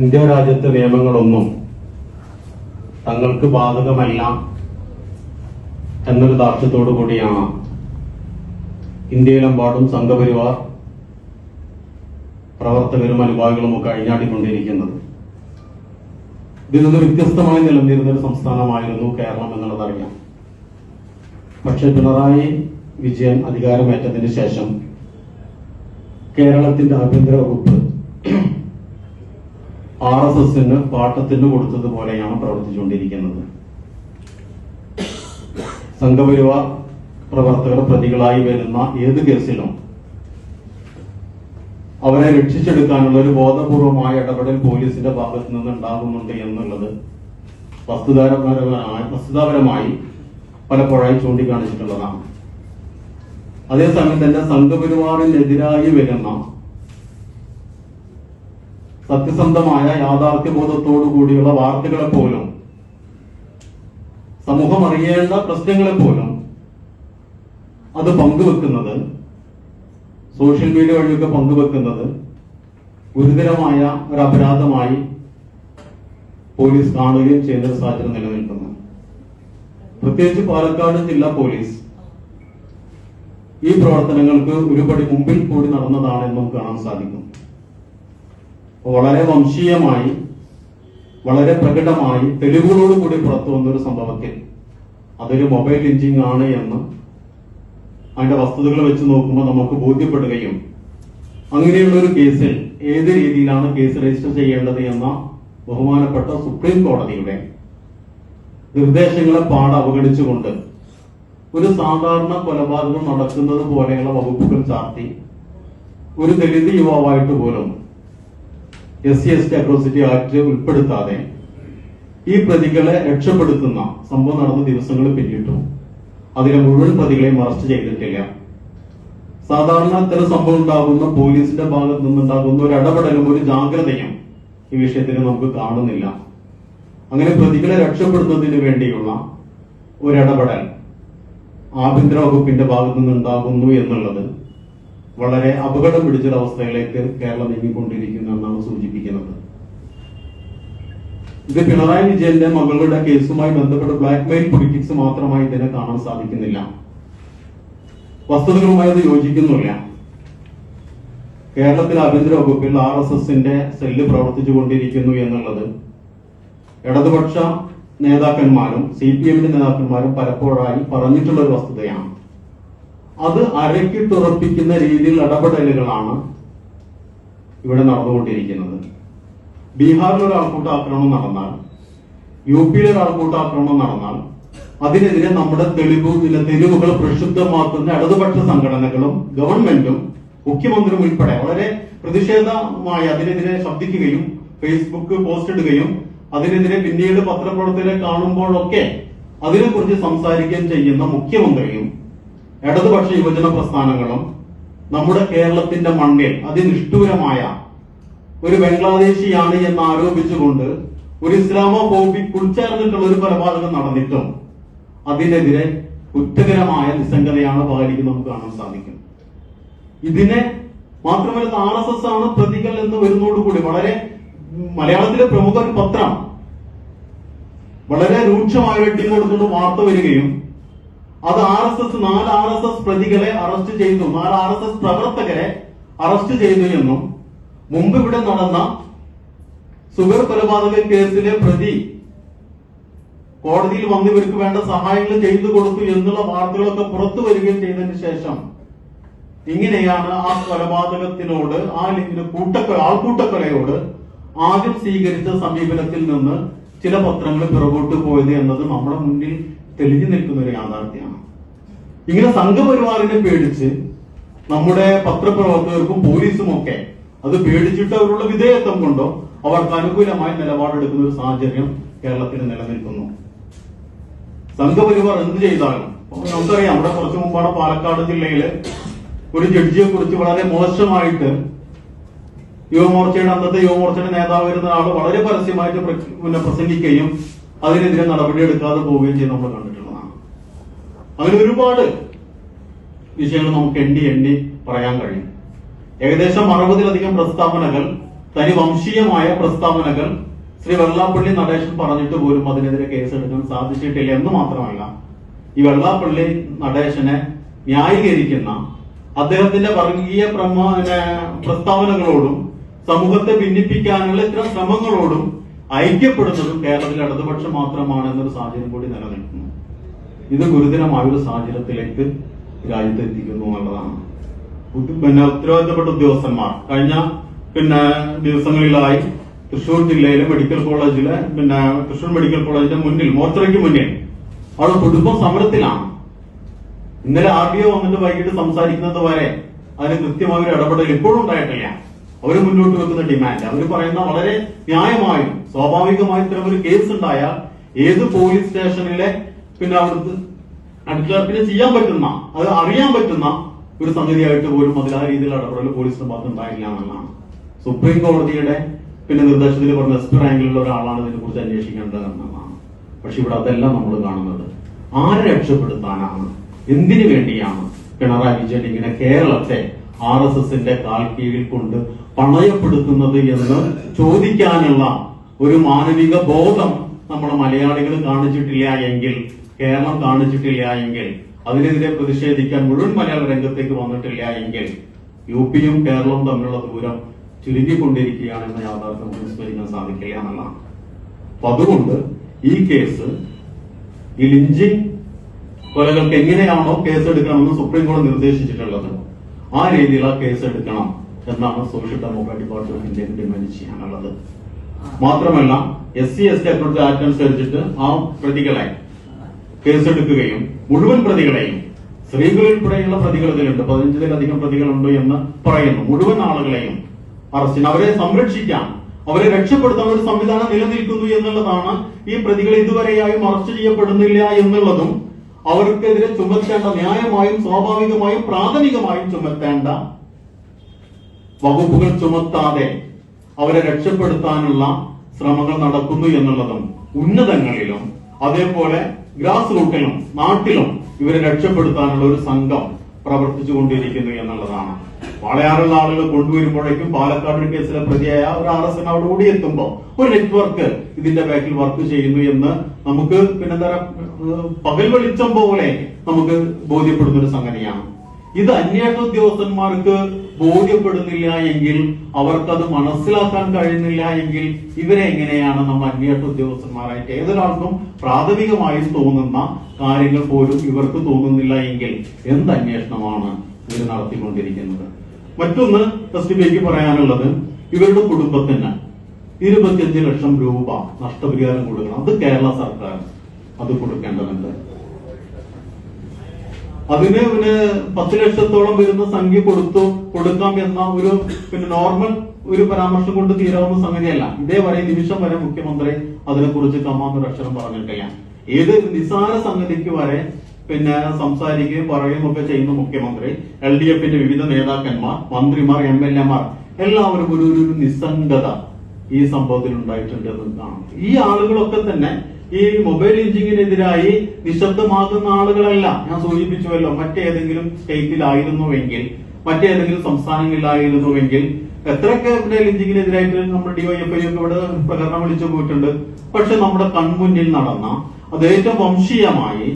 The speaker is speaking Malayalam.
ഇന്ത്യ രാജ്യത്തെ നിയമങ്ങളൊന്നും തങ്ങൾക്ക് ബാധകമല്ല എന്നൊരു ദാർഢ്യത്തോടു കൂടിയാണ് ഇന്ത്യയിലെമ്പാടും സംഘപരിവാർ പ്രവർത്തകരും അനുഭാവികളും ഒക്കെ അഴിഞ്ഞാടിക്കൊണ്ടിരിക്കുന്നത്. ഇതിൽ നിന്ന് വ്യത്യസ്തമായി നിലനിന്നിരുന്ന ഒരു സംസ്ഥാനമായിരുന്നു കേരളം എന്നുള്ളതറിയാം. പക്ഷെ പിണറായി വിജയൻ അധികാരമേറ്റതിന് ശേഷം കേരളത്തിന്റെ ആഭ്യന്തര വകുപ്പ് ആർ എസ് എസിന് പാട്ടത്തിന് കൊടുത്തതുപോലെയാണ് പ്രവർത്തിച്ചുകൊണ്ടിരിക്കുന്നത്. സംഘപരിവാർ പ്രവർത്തകർ പ്രതികളായി വരുന്ന ഏത് കേസിലും അവരെ രക്ഷിച്ചെടുക്കാനുള്ള ഒരു ബോധപൂർവമായ ഇടപെടൽ പോലീസിന്റെ ഭാഗത്തു നിന്ന് ഉണ്ടാകുന്നുണ്ട് എന്നുള്ളത് വസ്തുതാപരമായി പലപ്പോഴായി ചൂണ്ടിക്കാണിച്ചിട്ടുള്ളതാണ്. അതേസമയം തന്നെ സംഘപരിവാറിനെതിരായി വരുന്ന സത്യസന്ധമായ യാഥാർത്ഥ്യബോധത്തോടു കൂടിയുള്ള വാർത്തകളെ പോലും സമൂഹം അറിയേണ്ട പ്രശ്നങ്ങളെ പോലും അത് പങ്കുവെക്കുന്നത് സോഷ്യൽ മീഡിയ വഴിയൊക്കെ പങ്കുവെക്കുന്നത് ഗുരുതരമായ ഒരു അപരാധമായി പോലീസ് കാണുകയും ചെയ്യുന്ന ഒരു സാഹചര്യം നിലനിൽക്കുന്നു. പ്രത്യേകിച്ച് പാലക്കാട് ജില്ലാ പോലീസ് ഈ പ്രവർത്തനങ്ങൾക്ക് ഒരുപടി മുമ്പിൽ കൂടി നടന്നതാണെന്ന് നമുക്ക് കാണാൻ സാധിക്കും. വളരെ വംശീയമായി വളരെ പ്രകടമായി തെളിവുകളോടുകൂടി പുറത്തു വന്ന ഒരു സംഭവത്തിൽ അതൊരു മൊബൈൽ ലിഞ്ചിങ് ആണ് എന്ന് അതിന്റെ വസ്തുതകൾ വെച്ച് നോക്കുമ്പോൾ നമുക്ക് ബോധ്യപ്പെടുകയും അങ്ങനെയുള്ള ഒരു കേസിൽ ഏത് രീതിയിലാണ് കേസ് രജിസ്റ്റർ ചെയ്യേണ്ടത് എന്ന ബഹുമാനപ്പെട്ട സുപ്രീം കോടതിയുടെ നിർദ്ദേശങ്ങളെ പാട് അവഗണിച്ചുകൊണ്ട് ഒരു സാധാരണ കൊലപാതകം നടക്കുന്നത് പോലെയുള്ള വകുപ്പുകൾ ചാർത്തി ഒരു ദളിത് യുവാവായിട്ട് പോലും S C S T atrocity act ഉൾപ്പെടുത്താതെ ഈ പ്രതികളെ രക്ഷപ്പെടുത്തുന്ന സംഭവം നടന്ന ദിവസങ്ങൾ പിന്നിട്ടു. അതിലെ മുഴുവൻ പ്രതികളെയും അറസ്റ്റ് ചെയ്തിട്ടില്ല. സാധാരണ ഇത്തരം സംഭവം ഉണ്ടാകുന്ന പോലീസിന്റെ ഭാഗത്ത് നിന്നുണ്ടാകുന്ന ഒരു ഇടപെടലും ഒരു ജാഗ്രതയും ഈ വിഷയത്തിൽ നമുക്ക് കാണുന്നില്ല. അങ്ങനെ പ്രതികളെ രക്ഷപ്പെടുത്തുന്നതിന് വേണ്ടിയുള്ള ഒരു ആഭ്യന്തര വകുപ്പിന്റെ ഭാഗത്തു നിന്നുണ്ടാകുന്നു എന്നുള്ളത് വളരെ അപകടം പിടിച്ചൊരവസ്ഥയിലേക്ക് കേരളം നീങ്ങിക്കൊണ്ടിരിക്കുന്നു എന്നാണ് ഇത് പിണറായി വിജയന്റെ മകളുടെ കേസുമായി ബന്ധപ്പെട്ട ബ്ലാക്ക് മെയിൽ പൊളിറ്റിക്സ് മാത്രമായി ഇതിനെ കാണാൻ സാധിക്കുന്നില്ല. വസ്തുതകളുമായി അത് യോജിക്കുന്നില്ല. കേരളത്തിലെ ആഭ്യന്തര വകുപ്പിൽ ആർ എസ് എസിന്റെ സെല്ല് പ്രവർത്തിച്ചു കൊണ്ടിരിക്കുന്നു എന്നുള്ളത്. ഇടതുപക്ഷ നേതാക്കന്മാരും സി പി എമ്മിന്റെ നേതാക്കന്മാരും പലപ്പോഴായി പറഞ്ഞിട്ടുള്ള ഒരു വസ്തുതയാണ്. അത് അരക്കിട്ടുറപ്പിക്കുന്ന രീതിയിൽ ഇടപെടലുകളാണ് ഇവിടെ നടന്നുകൊണ്ടിരിക്കുന്നത്. ബീഹാറിൽ ഒരു ആൾക്കൂട്ട ആക്രമണം നടന്നാൽ യു പിയിൽ ഒരു ആൾക്കൂട്ട ആക്രമണം നടന്നാൽ അതിനെതിരെ നമ്മുടെ തെളിവ് ചില തെളിവുകൾ പ്രക്ഷുബ്ധമാക്കുന്ന ഇടതുപക്ഷ സംഘടനകളും ഗവൺമെന്റും മുഖ്യമന്ത്രിയും ഉൾപ്പെടെ വളരെ പ്രതിഷേധമായി അതിനെതിരെ ശബ്ദിക്കുകയും ഫേസ്ബുക്ക് പോസ്റ്റ് ഇടുകയും അതിനെതിരെ പിന്നീട് പത്രപ്രവർത്തകരെ കാണുമ്പോഴൊക്കെ അതിനെക്കുറിച്ച് സംസാരിക്കുകയും ചെയ്യുന്ന മുഖ്യമന്ത്രിയും ഇടതുപക്ഷ യുവജന പ്രസ്ഥാനങ്ങളും നമ്മുടെ കേരളത്തിന്റെ മണ്ണിൽ അതിനിഷ്ഠൂരമായ ഒരു ബംഗ്ലാദേശിയാണ് എന്ന് ആരോപിച്ചുകൊണ്ട് ഒരു ഇസ്ലാമോ ഇസ്ലാമോഫോബിക് ഉൾച്ചേർന്നിട്ടുള്ള ഒരു കൊലപാതകം നടന്നിട്ടും അതിനെതിരെ കുറ്റകരമായ നിസ്സംഗതയാണ് പാലിക്കുന്നത് നമുക്ക് കാണാൻ സാധിക്കും. ഇതിനെ മാത്രമല്ല ആർ എസ് എസ് ആണ് പ്രതികൾ എന്ന് വരുന്നതോടുകൂടി വളരെ മലയാളത്തിലെ പ്രമുഖ ഒരു പത്രം വളരെ രൂക്ഷമായ വെട്ടിങ് കൊടുത്തുകൊണ്ട് വാർത്ത വരികയും അത് ആർ എസ് എസ് നാല് ആർ എസ് എസ് പ്രതികളെ അറസ്റ്റ് ചെയ്തു നാല് ആർ എസ് എസ് പ്രവർത്തകരെ അറസ്റ്റ് ചെയ്തു എന്നും മുമ്പ് ഇവിടെ നടന്ന സുഗർ കൊലപാതക കേസിലെ പ്രതി കോടതിയിൽ വന്ന് ഇവർക്ക് വേണ്ട സഹായങ്ങൾ ചെയ്തു കൊടുത്തു എന്നുള്ള വാർത്തകളൊക്കെ പുറത്തു വരികയും ചെയ്തതിന് ശേഷം ഇങ്ങനെയാണ് ആ കൊലപാതകത്തിനോട് ആ അല്ലെങ്കിൽ കൂട്ടക്കൊല ആൾക്കൂട്ടക്കൊലയോട് ആദ്യം സ്വീകരിച്ച സമീപനത്തിൽ നിന്ന് ചില പത്രങ്ങൾ പിറകോട്ട് പോയത് എന്നത് നമ്മുടെ മുന്നിൽ തെളിഞ്ഞു നിൽക്കുന്ന ഒരു യാഥാർത്ഥ്യമാണ്. ഇങ്ങനെ സംഘപരിവാറിനെ പേടിച്ച് നമ്മുടെ പത്രപ്രവർത്തകർക്കും പോലീസും ഒക്കെ അത് പേടിച്ചിട്ട് അവരുടെ വിധേയത്വം കൊണ്ടോ അവർക്ക് അനുകൂലമായി നിലപാടെടുക്കുന്ന ഒരു സാഹചര്യം കേരളത്തിൽ നിലനിൽക്കുന്നു. സംഘപരിവാർ എന്ത് ചെയ്താലും നമുക്കറിയാം അവിടെ കുറച്ചു മുമ്പാണ് പാലക്കാട് ജില്ലയിൽ ഒരു ജഡ്ജിയെ കുറിച്ച് വളരെ മോശമായിട്ട് യുവമോർച്ചയുടെ അന്നത്തെ യുവമോർച്ചയുടെ നേതാവ് വരുന്ന ആൾ വളരെ പരസ്യമായിട്ട് പ്ര- പിന്നെ പ്രസംഗിക്കുകയും അതിനെതിരെ നടപടിയെടുക്കാതെ പോവുകയും ചെയ്ത് നമ്മൾ കണ്ടിട്ടുള്ളതാണ്. അങ്ങനെ ഒരുപാട് വിഷയങ്ങൾ നമുക്ക് എണ്ണി എണ്ണി പറയാൻ കഴിയും. ഏകദേശം അറുപതിലധികം പ്രസ്താവനകൾ തനി വംശീയമായ പ്രസ്താവനകൾ ശ്രീ വെള്ളാപ്പള്ളി നടേശൻ പറഞ്ഞിട്ട് പോലും അതിനെതിരെ കേസെടുക്കാൻ സാധിച്ചിട്ടില്ല എന്ന് മാത്രമല്ല ഈ വെള്ളാപ്പള്ളി നടേശനെ ന്യായീകരിക്കുന്ന അദ്ദേഹത്തിന്റെ വർഗീയ പ്രസ്താവനകളോടും സമൂഹത്തെ ഭിന്നിപ്പിക്കാനുള്ള ഇത്തരം ശ്രമങ്ങളോടും ഐക്യപ്പെടുന്നതും കേരളത്തിലെ ഇടതുപക്ഷം മാത്രമാണ് എന്നൊരു സാഹചര്യം കൂടി നിലനിൽക്കുന്നു. ഇത് ഗുരുതരമായ ഒരു സാഹചര്യത്തിലേക്ക് രാജ്യത്ത് എത്തിക്കുന്നു എന്നുള്ളതാണ്. പിന്നെ ഉത്തരവാദിത്തപ്പെട്ട ഉദ്യോഗസ്ഥന്മാർ. കഴിഞ്ഞ പിന്നെ ദിവസങ്ങളിലായി തൃശൂർ ജില്ലയിലെ മെഡിക്കൽ കോളേജിലെ പിന്നെ തൃശൂർ മെഡിക്കൽ കോളേജിന്റെ മുന്നിൽ മോർച്ചറിക്ക് മുന്നിൽ അവിടെ കുടുംബം സമരത്തിലാണ്. ഇന്നലെ ആർ ഡി ഒ വന്നിട്ട് വൈകിട്ട് സംസാരിക്കുന്നത് വരെ അതിന് കൃത്യമായ ഒരു ഇടപെടൽ ഇപ്പോഴും ഉണ്ടായിട്ടില്ല. അവർ മുന്നോട്ട് വെക്കുന്ന ഡിമാൻഡ് അവർ പറയുന്ന വളരെ ന്യായമായും സ്വാഭാവികമായും ഇത്തരം ഒരു കേസ് ഉണ്ടായാൽ ഏത് പോലീസ് സ്റ്റേഷനിലെ പിന്നെ അവിടുത്തെ അടുക്കളപ്പിന് ചെയ്യാൻ പറ്റുന്ന അത് അറിയാൻ പറ്റുന്ന ഒരു സംഗതിയായിട്ട് പോലും അതിൽ ആ രീതിയിൽ ഇടപെടൽ പോലീസിന്റെ ഭാഗത്ത് ഉണ്ടായില്ല എന്നുള്ളതാണ്. സുപ്രീം കോടതിയുടെ പിന്നെ നിർദ്ദേശത്തിൽ പറഞ്ഞ എസ് റാങ്കിലുള്ള ഒരാളാണ് ഇതിനെ കുറിച്ച് അന്വേഷിക്കേണ്ടത് എന്നുള്ളതാണ്. പക്ഷെ ഇവിടെ അതല്ല നമ്മൾ കാണുന്നത്. ആരെ രക്ഷപ്പെടുത്താനാണ്? എന്തിനു വേണ്ടിയാണ് പിണറായി വിജയൻ ഇങ്ങനെ കേരളത്തെ ആർ എസ് എസിന്റെ കാൽ കീഴിൽ കൊണ്ട് പണയപ്പെടുത്തുന്നത് എന്ന് ചോദിക്കാനുള്ള ഒരു മാനവിക ബോധം നമ്മൾ മലയാളികൾ കാണിച്ചിട്ടില്ല എങ്കിൽ കേരളം കാണിച്ചിട്ടില്ല എങ്കിൽ അതിനെതിരെ പ്രതിഷേധിക്കാൻ മുഴുവൻ മലയാള രംഗത്തേക്ക് വന്നിട്ടില്ല എങ്കിൽ യു പിയും കേരളവും തമ്മിലുള്ള ദൂരം ചുരുങ്ങിക്കൊണ്ടിരിക്കുകയാണെന്ന യാഥാർത്ഥ്യം നമുക്ക് വിസ്മരിക്കാൻ സാധിക്കില്ല എന്നുള്ളതാണ്. അപ്പൊ അതുകൊണ്ട് ഈ കേസ് ഈ ലിഞ്ചിങ് കൊലകൾക്ക് എങ്ങനെയാണോ കേസ് എടുക്കണമെന്ന് സുപ്രീം കോടതി നിർദ്ദേശിച്ചിട്ടുള്ളത് ആ രീതിയിൽ ആ കേസ് എടുക്കണം എന്നാണ് social democratic party of India demand ചെയ്യാനുള്ളത്. മാത്രമല്ല S C S T atrocity act അനുസരിച്ചിട്ട് ആ പ്രതികളെ കേസെടുക്കുകയും മുഴുവൻ പ്രതികളെയും സ്ത്രീകളിൽപ്പെടെയുള്ള പ്രതികൾ ഇതിലുണ്ട്. പതിനഞ്ചിലധികം പ്രതികളുണ്ട് എന്ന് പറയുന്നു. മുഴുവൻ ആളുകളെയും അറസ്റ്റിന് അവരെ സംരക്ഷിക്കാൻ അവരെ രക്ഷപ്പെടുത്താൻ ഒരു സംവിധാനം നിലനിൽക്കുന്നു എന്നുള്ളതാണ് ഈ പ്രതികൾ ഇതുവരെയായും അറസ്റ്റ് ചെയ്യപ്പെടുന്നില്ല എന്നുള്ളതും അവർക്കെതിരെ ചുമത്തേണ്ട ന്യായമായും സ്വാഭാവികമായും പ്രാഥമികമായും ചുമത്തേണ്ട വകുപ്പുകൾ ചുമത്താതെ അവരെ രക്ഷപ്പെടുത്താനുള്ള ശ്രമങ്ങൾ നടക്കുന്നു എന്നുള്ളതും ഉന്നതങ്ങളിലും അതേപോലെ ഗ്രാസ് റൂട്ടിലും നാട്ടിലും ഇവരെ രക്ഷപ്പെടുത്താനുള്ള ഒരു സംഘം പ്രവർത്തിച്ചു കൊണ്ടിരിക്കുന്നു എന്നുള്ളതാണ്. വാളയാറുള്ള ആളുകൾ കൊണ്ടുവരുമ്പോഴേക്കും പാലക്കാട് കേസിലെ പ്രതിയായ ഒരു ആർ എസ് എൻ അവിടെ ഓടിയെത്തുമ്പോ ഒരു നെറ്റ്വർക്ക് ഇതിന്റെ ബാക്കിൽ വർക്ക് ചെയ്യുന്നു എന്ന് നമുക്ക് പിന്നെന്താ പകൽ വെളിച്ചം പോലെ നമുക്ക് ബോധ്യപ്പെടുന്ന ഒരു സംഗതിയാണ്. ഇത് അന്വേഷണ ഉദ്യോഗസ്ഥന്മാർക്ക് ബോധ്യപ്പെടുന്നില്ല എങ്കിൽ അവർക്കത് മനസ്സിലാക്കാൻ കഴിയുന്നില്ല എങ്കിൽ ഇവരെ എങ്ങനെയാണ് നമ്മൾ അന്വേഷണ ഉദ്യോഗസ്ഥന്മാരായിട്ട് ഏതൊരാൾക്കും പ്രാഥമികമായി തോന്നുന്ന കാര്യങ്ങൾ പോലും ഇവർക്ക് തോന്നുന്നില്ല എങ്കിൽ എന്ത് അന്വേഷണമാണ് ഇവർ നടത്തിക്കൊണ്ടിരിക്കുന്നത്? മറ്റൊന്ന് ഡി പറയാനുള്ളത് ഇവരുടെ കുടുംബത്തിന് ഇരുപത്തിയഞ്ച് ലക്ഷം രൂപ നഷ്ടപരിഹാരം കൊടുക്കണം. അത് കേരള സർക്കാർ അത് കൊടുക്കേണ്ടതുണ്ട്. അതിന് പിന്നെ പത്ത് ലക്ഷത്തോളം വരുന്ന സംഖ്യ കൊടുത്തു കൊടുക്കാം എന്ന ഒരു പിന്നെ നോർമൽ ഒരു പരാമർശം കൊണ്ട് തീരാവുന്ന സംഗതിയല്ല. ഇതേവരെ നിമിഷം വരെ മുഖ്യമന്ത്രി അതിനെക്കുറിച്ച് കമാന്നൊരു അക്ഷരം പറഞ്ഞിട്ടില്ല. ഏത് നിസാര സംഗതിക്ക് വരെ പിന്നെ സംസാരിക്കുകയും പറയുകയും ഒക്കെ ചെയ്യുന്ന മുഖ്യമന്ത്രി എൽ ഡി എഫിന്റെ വിവിധ നേതാക്കന്മാർ മന്ത്രിമാർ എം എൽ എമാർ എല്ലാവരും ഒരു ഒരു നിസ്സംഗത ഈ സംഭവത്തിൽ ഉണ്ടായിട്ടുണ്ട് എന്ന് കാണാം ഈ ആളുകളൊക്കെ തന്നെ ഈ മൊബൈൽ ഇഞ്ചിങ്ങിനെതിരായി നിശബ്ദമാകുന്ന ആളുകളല്ല. ഞാൻ സൂചിപ്പിച്ചുവല്ലോ മറ്റേതെങ്കിലും സ്റ്റേറ്റിലായിരുന്നുവെങ്കിൽ മറ്റേതെങ്കിലും സംസ്ഥാനങ്ങളിലായിരുന്നുവെങ്കിൽ എത്രയൊക്കെ മൊബൈൽ ലിഞ്ചിങ്ങിനെതിരായിട്ട് നമ്മൾ ഡിവൈഎഫ്ഐ ഒക്കെ ഇവിടെ പ്രകടനം വിളിച്ചു പോയിട്ടുണ്ട്. പക്ഷെ നമ്മുടെ കൺമുന്നിൽ നടന്ന അത് ഏറ്റവും വംശീയമായി